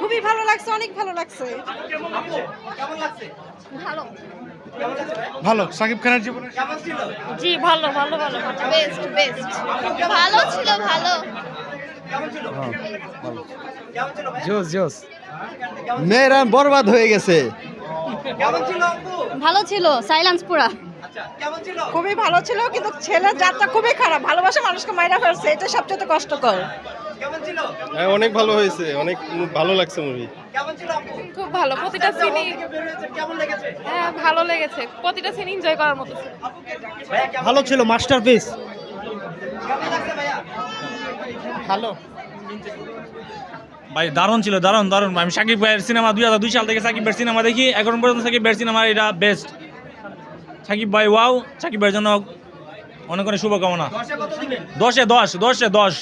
খুবই ভালো লাগছে অনেক ভালো লাগছে। আপু কেমন লাগছে ভালো? ভালো সাকিব খানের জীবনে কেমন ছিল? জি ভালো ভালো ভালো বেস্ট বেস্ট ভালো ছিল ভালো। জোস জোস। মেয়েরা বরবাদ হয়ে গেছে। কেমন ছিল আপু ভালো ছিল সাইলেন্স পুরা। আচ্ছা কেমন ছিল? খুবই ভালো ছিল কিন্তু ছেলের যাত্রা খুবই খারাপ। ভালোবাসা মানুষকে মাইরা ফেলছে এটা সবচেয়ে কষ্টকর। হ্যাঁ অনেক ভালো হয়েছে অনেক ভালো লাগছে মুভি কেমন ছিল আপু? খুব ভালো প্রতিটা সিনই হ্যাঁ ভালো লেগেছে। প্রতিটা সিন এনজয় করার মতো ছিল। ভালো ছিল মাস্টারপিস ভালো। ভাই দারুণ ছিল দারুণ দারুণ। আমি সাকিব ভাইয়ের সিনেমা দুই হাজার দুই সাল থেকে সাকিব ভাইয়ের সিনেমা দেখি এখন পর্যন্ত সাকিব ভাইয়ের সিনেমা এটা বেস্ট সাকিব ভাই ওয়াও সাকিব ভাইয়ের জন্য অনেক অনেক শুভকামনা। দশে দশ। দশে দশ?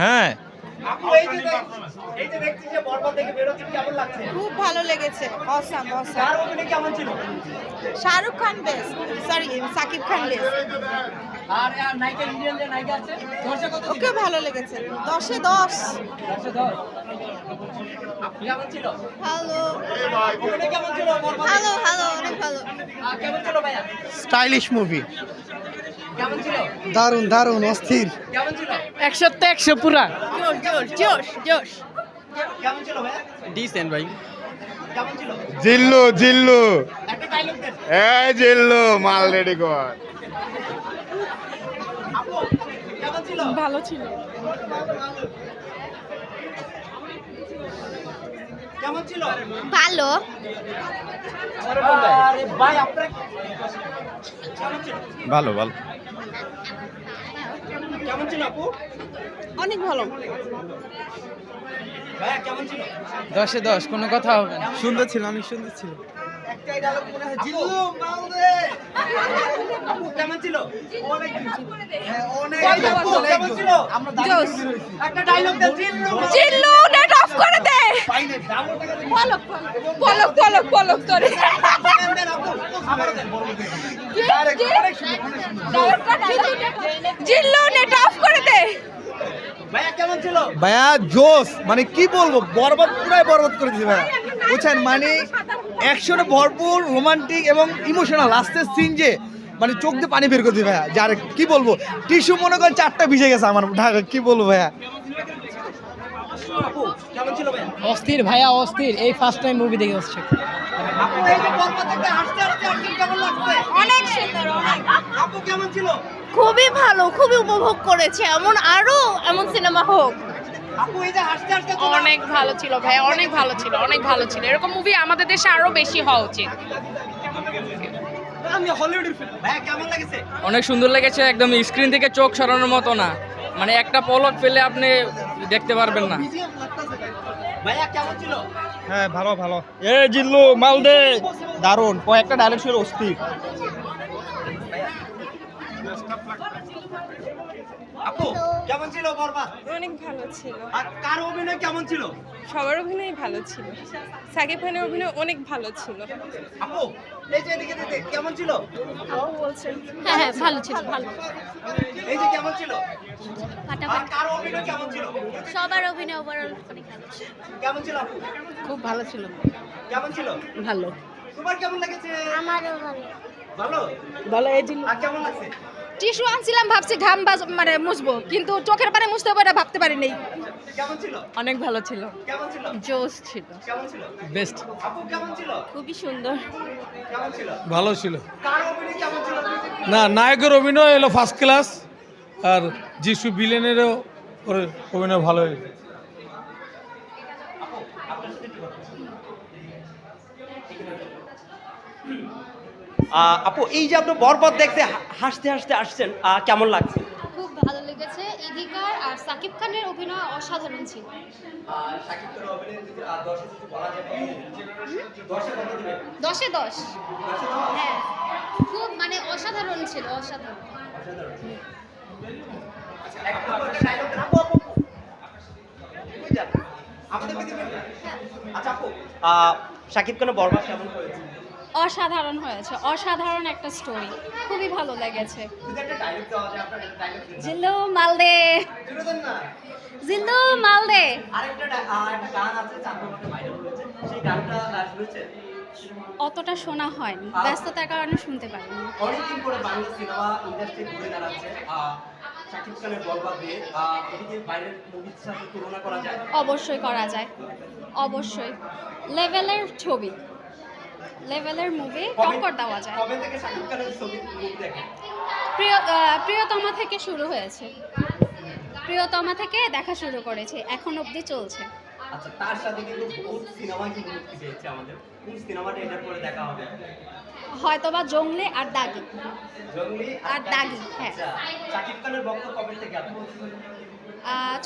হ্যাঁ। খুব ভালো লেগেছে। Awesome awesome. কেমন ছিল? শাহরুখ খান বেস্ট সরি সাকিব খান কত ওকে ভালো লেগেছে। দশে দশ। ভালো। কেমন ছিল বরবাদ ভালো ভালো অনেক ভালো। আর কেমন ছিল ভাইয়া? Stylish movie. দারুণ দারুণ অস্থির। কেমন ছিল? একশোতে একশো পুরা। জোশ জোশ জোশ জোশ। কেমন ছিল ডিসেন্ট ভাই। জিল্লু জিল্লু। এই জিল্লু মাল রেডি কর। আপু কেমন ছিল? ভালো ছিল। কেমন ছিল? ভালো। আরে ভাই আপনার কেমন ছিল? ভালো ভালো। ছিল আপু? অনেক ভালো। দশে দশ কোনো কথা হবে না। সুন্দর ছিল অনেক সুন্দর ছিল। একটাই ডায়লগ মনে হয় জিল্লু আপু। কেমন ছিল? অনেক হ্যাঁ অনেক কেমন ছিল আমরা একটা ডায়লগ দেন জিল্লু নেট করে দে। পলক পলক পলক পলক করে অফ করে দে। ভাইয়া জোস মানে কি বলব, বরবাদ, পুরাই বরবাদ করে দিয়েছে ভাইয়া। বুঝছেন? মানে অ্যাকশনে ভরপুর রোমান্টিক এবং ইমোশনাল লাস্টের সিন যে মানে চোখ দিয়ে পানি বের করে দিবে ভাইয়া। যার, কি বলব টিস্যু মনে করেন চারটা ভিজে গেছে আমার। ঢাকা কি বলব ভাইয়া? অস্থির ভাইয়া অস্থির। এই ফার্স্ট টাইম মুভি দেখে আসছে। আপু এই যে বরবাদ থেকে হাসতে হাসতে আসছেন কেমন লাগছে? অনেক সুন্দর কেমন ছিল? খুবই ভালো খুবই উপভোগ করেছে। এমন আরও এমন সিনেমা হোক। আপু এই যে হাসতে হাসতে তো অনেক ভালো ছিল ভাই অনেক ভালো ছিল অনেক ভালো ছিল। এরকম মুভি আমাদের দেশে আরও বেশি হওয়া উচিত। ভাইয়া কেমন লেগেছে? অনেক সুন্দর লেগেছে একদম স্ক্রিন থেকে চোখ সরানোর মতো না। মানে একটা পলক পেলে আপনি দেখতে পারবেন না। হ্যাঁ ভালো ভালো। এ জিল্লু মাল দে। দারুণ। কয়েকটা ডাইরেক্ট ছিল অস্থির। আপু কেমন ছিল বরবাদ অনেক ভালো ছিল। আর কার অভিনয় কেমন ছিল? সবার অভিনয় ভালো ছিল। সাকিব খানের অভিনয় অনেক ভালো ছিল। আপু এই যে এদিকে দিতে কেমন ছিল? হ্যাঁ হ্যাঁ ভালো ছিল ভালো। এই যে কেমন ছিল? আর কার অভিনয় কেমন ছিল? সবার অভিনয় ওভারঅল অনেক ভালো কেমন ছিল আপু? খুব ভালো ছিল। কেমন ছিল? ভালো। তোমার কেমন লেগেছে? আমারও ভালো। ভালো? ভালো এই আর কেমন লাগছে? টিস্যু আনছিলাম ভাবছি ঘাম বাজ মানে মুছবো কিন্তু চোখের পারে মুছতে পারে ভাবতে পারি নাই কেমন ছিল? অনেক ভালো ছিল। কেমন ছিল? জোস ছিল। কেমন ছিল? বেস্ট আপু কেমন ছিল? খুবই সুন্দর। কেমন ছিল? ভালো ছিল। কার অভিনয় কেমন ছিল? না নায়কের অভিনয় এলো ফার্স্ট ক্লাস আর যিশু বিলেনেরও অভিনয় ভালো হয়েছে। আপু এই যে আপনি বরবাদ দেখতে হাসতে হাসতে আসছেন কেমন লাগছে? খুব ভালো লেগেছে। ইদিকার আর সাকিব খানের অভিনয় অসাধারণ ছিল। দশে দশ হ্যাঁ। খুব মানে অসাধারণ ছিল অসাধারণ? আপনাদেরকে দিবেন? আচ্ছা আপু শাকিব খানের বরবাদ কেমন হয়েছে? অসাধারণ হয়েছে অসাধারণ একটা স্টোরি খুবই ভালো লেগেছে। জিল্লু মালদে। জিল্লু মালদে। অতটা শোনা হয়নি ব্যস্ততার কারণে শুনতে পারিনি। অনেকদিন পরে বাংলা সিনেমা ইন্ডাস্ট্রি ঘুরে দাঁড়াচ্ছে শাকিব খানের বরবাদ দিয়ে এদিকে বাইরের মুভির সাথে তুলনা করা যায়? অবশ্যই করা যায় অবশ্যই। লেভেলের ছবি। লেভেলের মুভি টক্কর দেওয়া যায়। কবে থেকে শাকিব খানের ছবি দেখেন? প্রিয় প্রিয়তমা থেকে শুরু হয়েছে। প্রিয়তমা থেকে দেখা শুরু করেছে এখন অবধি চলছে। আচ্ছা তার সাথে কিন্তু বহুত সিনেমা কিন্তু মুক্তি পেয়েছে আমাদের? কোন সিনেমাটা এটার পরে দেখা হবে? হয়তোবা জংলে আর দাগি। জঙ্গলি আর দাগি, হ্যাঁ। আচ্ছা শাকিব খানের বক্তব্য কবে থেকে আপনি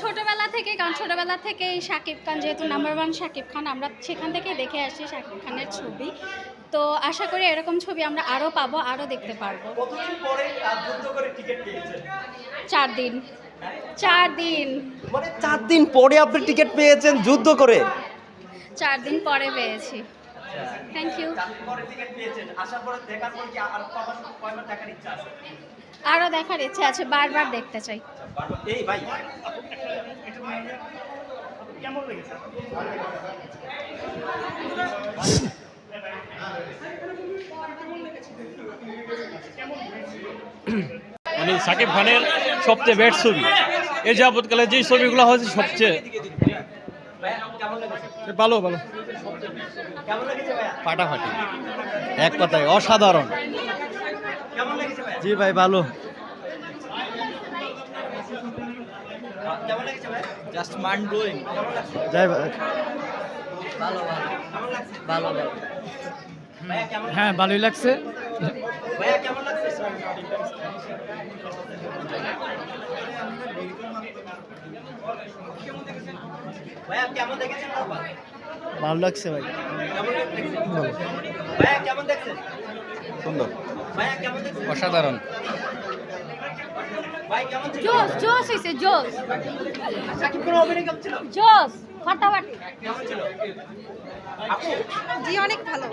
ছোটবেলা থেকে কারণ ছোটবেলা থেকেই শাকিব খান যেহেতু নাম্বার ওয়ান শাকিব খান আমরা সেখান থেকে দেখে আসি শাকিব খানের ছবি। তো আশা করি এরকম ছবি আমরা আরও পাবো আরও দেখতে পারব। চার দিন। চার দিন। মানে চার দিন পরে আপনি টিকিট পেয়েছেন যুদ্ধ করে? চার দিন পরে পেয়েছি। থ্যাংক ইউ দেখার আর দেখার ইচ্ছা আছে, বারবার দেখতে চাই। এই ভাই মানে সাকিব খানের সবচেয়ে বেস্ট ছবি। এই যাবৎকালে যে ছবিগুলো হয়েছে, সবচেয়ে ভালো ভালো। কেমন লেগেছে ভাইয়া? ফাটাফাটি। এক কথায় অসাধারণ। কেমন লেগেছে ভাইয়া? জি ভাই ভালো। কেমন লেগেছে ভাই জাস্ট মাইন্ড ব্লোয়িং যাই ভাই। কেমন লাগছে? ভালো ভালো। হ্যাঁ ভালোই লাগছে। ভাইয়া কেমন লাগছে? ভাইয়া কেমন দেখেছেন ভালো লাগছে ভাই। কেমন দেখছেন? ভাইয়া কেমন দেখছেন? সুন্দর। ভাইয়া কেমন দেখছেন? অসাধারণ। ভাই জোস জোস হয়েছে জোস সাকিব খানের অভিনয় কেমন ছিল? জোস ফাটাফাটি। কেমন ছিল? আপু জি অনেক ভালো।